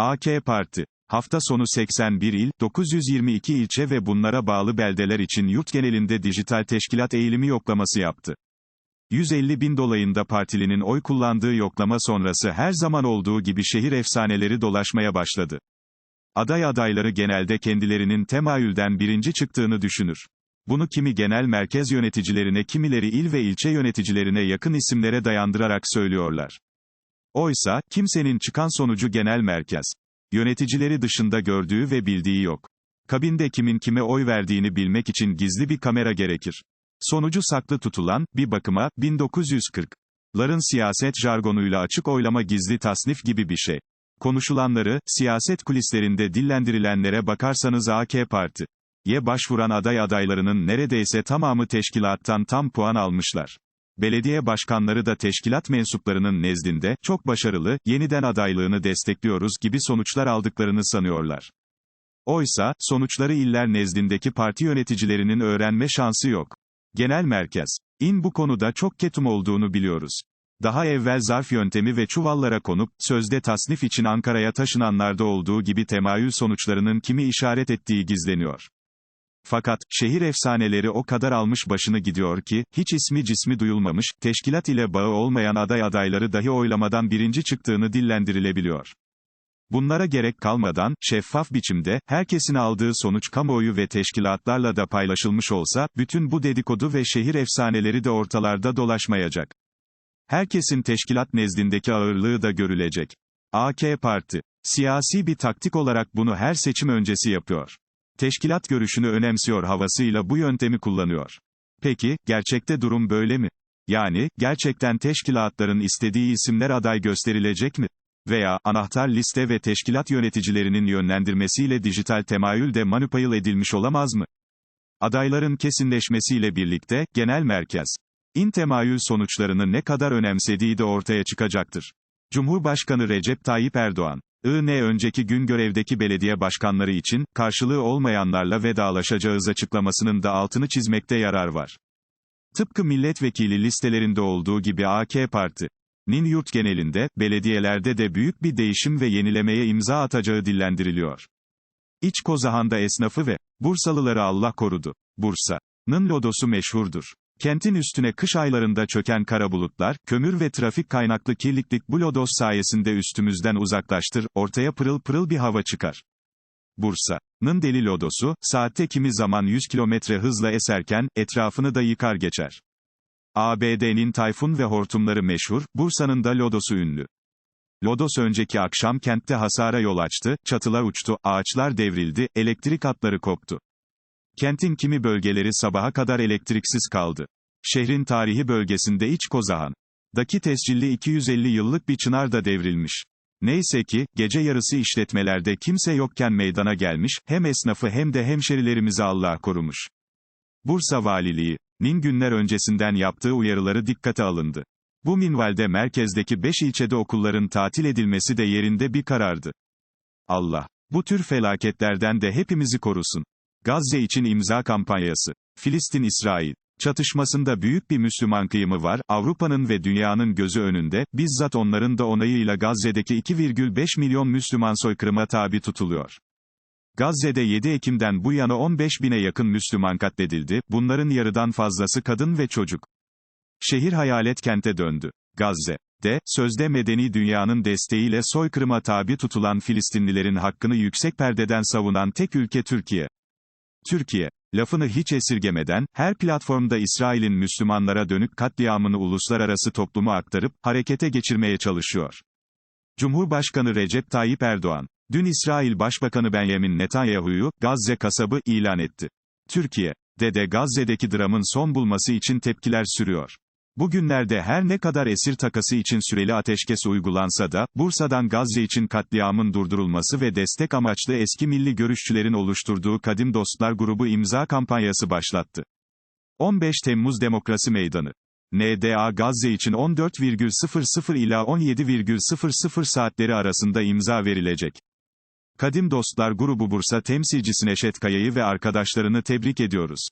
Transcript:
AK Parti. Hafta sonu 81 il, 922 ilçe ve bunlara bağlı beldeler için yurt genelinde dijital teşkilat eğilimi yoklaması yaptı. 150 bin dolayında partilinin oy kullandığı yoklama sonrası her zaman olduğu gibi şehir efsaneleri dolaşmaya başladı. Aday adayları genelde kendilerinin temayülden birinci çıktığını düşünür. Bunu kimi genel merkez yöneticilerine kimileri il ve ilçe yöneticilerine yakın isimlere dayandırarak söylüyorlar. Oysa, kimsenin çıkan sonucu genel merkez. Yöneticileri dışında gördüğü ve bildiği yok. Kabinde kimin kime oy verdiğini bilmek için gizli bir kamera gerekir. Sonucu saklı tutulan, bir bakıma, 1940'ların siyaset jargonuyla açık oylama gizli tasnif gibi bir şey. Konuşulanları, siyaset kulislerinde dillendirilenlere bakarsanız AK Parti. Ye başvuran aday adaylarının neredeyse tamamı teşkilattan tam puan almışlar. Belediye başkanları da teşkilat mensuplarının nezdinde, çok başarılı, yeniden adaylığını destekliyoruz gibi sonuçlar aldıklarını sanıyorlar. Oysa, sonuçları iller nezdindeki parti yöneticilerinin öğrenme şansı yok. Genel merkez. İn bu konuda çok ketum olduğunu biliyoruz. Daha evvel zarf yöntemi ve çuvallara konup, sözde tasnif için Ankara'ya taşınanlarda olduğu gibi temayül sonuçlarının kimi işaret ettiği gizleniyor. Fakat, şehir efsaneleri o kadar almış başını gidiyor ki, hiç ismi cismi duyulmamış, teşkilat ile bağı olmayan aday adayları dahi oylamadan birinci çıktığını dillendirilebiliyor. Bunlara gerek kalmadan, şeffaf biçimde, herkesin aldığı sonuç kamuoyu ve teşkilatlarla da paylaşılmış olsa, bütün bu dedikodu ve şehir efsaneleri de ortalarda dolaşmayacak. Herkesin teşkilat nezdindeki ağırlığı da görülecek. AK Parti. Siyasi bir taktik olarak bunu her seçim öncesi yapıyor. Teşkilat görüşünü önemsiyor havasıyla bu yöntemi kullanıyor. Peki, gerçekte durum böyle mi? Yani, gerçekten teşkilatların istediği isimler aday gösterilecek mi? Veya, anahtar liste ve teşkilat yöneticilerinin yönlendirmesiyle dijital temayül de manipüle edilmiş olamaz mı? Adayların kesinleşmesiyle birlikte, genel merkez, İn temayül sonuçlarını ne kadar önemsediği de ortaya çıkacaktır. Cumhurbaşkanı Recep Tayyip Erdoğan, IN önceki gün görevdeki belediye başkanları için, karşılığı olmayanlarla vedalaşacağız açıklamasının da altını çizmekte yarar var. Tıpkı milletvekili listelerinde olduğu gibi AK Parti, nin yurt genelinde, belediyelerde de büyük bir değişim ve yenilemeye imza atacağı dillendiriliyor. İç Kozahan'da esnafı ve Bursalıları Allah korudu. Bursa'nın lodosu meşhurdur. Kentin üstüne kış aylarında çöken kara bulutlar, kömür ve trafik kaynaklı kirlilik bu sayesinde üstümüzden uzaklaştır, ortaya pırıl pırıl bir hava çıkar. Bursa'nın deli lodosu, saatte kimi zaman 100 kilometre hızla eserken, etrafını da yıkar geçer. ABD'nin tayfun ve hortumları meşhur, Bursa'nın da lodosu ünlü. Lodos önceki akşam kentte hasara yol açtı, çatılar uçtu, ağaçlar devrildi, elektrik hatları koptu. Kentin kimi bölgeleri sabaha kadar elektriksiz kaldı. Şehrin tarihi bölgesinde İç Kozahan'daki tescilli 250 yıllık bir çınar da devrilmiş. Neyse ki, gece yarısı işletmelerde kimse yokken meydana gelmiş, hem esnafı hem de hemşerilerimizi Allah korumuş. Bursa Valiliği, nin günler öncesinden yaptığı uyarıları dikkate alındı. Bu minvalde merkezdeki 5 ilçede okulların tatil edilmesi de yerinde bir karardı. Allah, bu tür felaketlerden de hepimizi korusun. Gazze için imza kampanyası. Filistin-İsrail. Çatışmasında büyük bir Müslüman kıyımı var, Avrupa'nın ve dünyanın gözü önünde, bizzat onların da onayıyla Gazze'deki 2,5 milyon Müslüman soykırıma tabi tutuluyor. Gazze'de 7 Ekim'den bu yana 15 bine yakın Müslüman katledildi, bunların yarıdan fazlası kadın ve çocuk. Şehir hayalet kente döndü. Gazze de, sözde medeni dünyanın desteğiyle soykırıma tabi tutulan Filistinlilerin hakkını yüksek perdeden savunan tek ülke Türkiye. Türkiye, lafını hiç esirgemeden, her platformda İsrail'in Müslümanlara dönük katliamını uluslararası topluma aktarıp, harekete geçirmeye çalışıyor. Cumhurbaşkanı Recep Tayyip Erdoğan, dün İsrail Başbakanı Benjamin Netanyahu'yu, Gazze kasabı, ilan etti. Türkiye, de de Gazze'deki dramın son bulması için tepkiler sürüyor. Bugünlerde her ne kadar esir takası için süreli ateşkes uygulansa da, Bursa'dan Gazze için katliamın durdurulması ve destek amaçlı eski milli görüşçülerin oluşturduğu Kadim Dostlar grubu imza kampanyası başlattı. 15 Temmuz Demokrasi Meydanı NDA Gazze için 14,00 ila 17,00 saatleri arasında imza verilecek. Kadim Dostlar grubu Bursa temsilcisi Neşet Kaya'yı ve arkadaşlarını tebrik ediyoruz.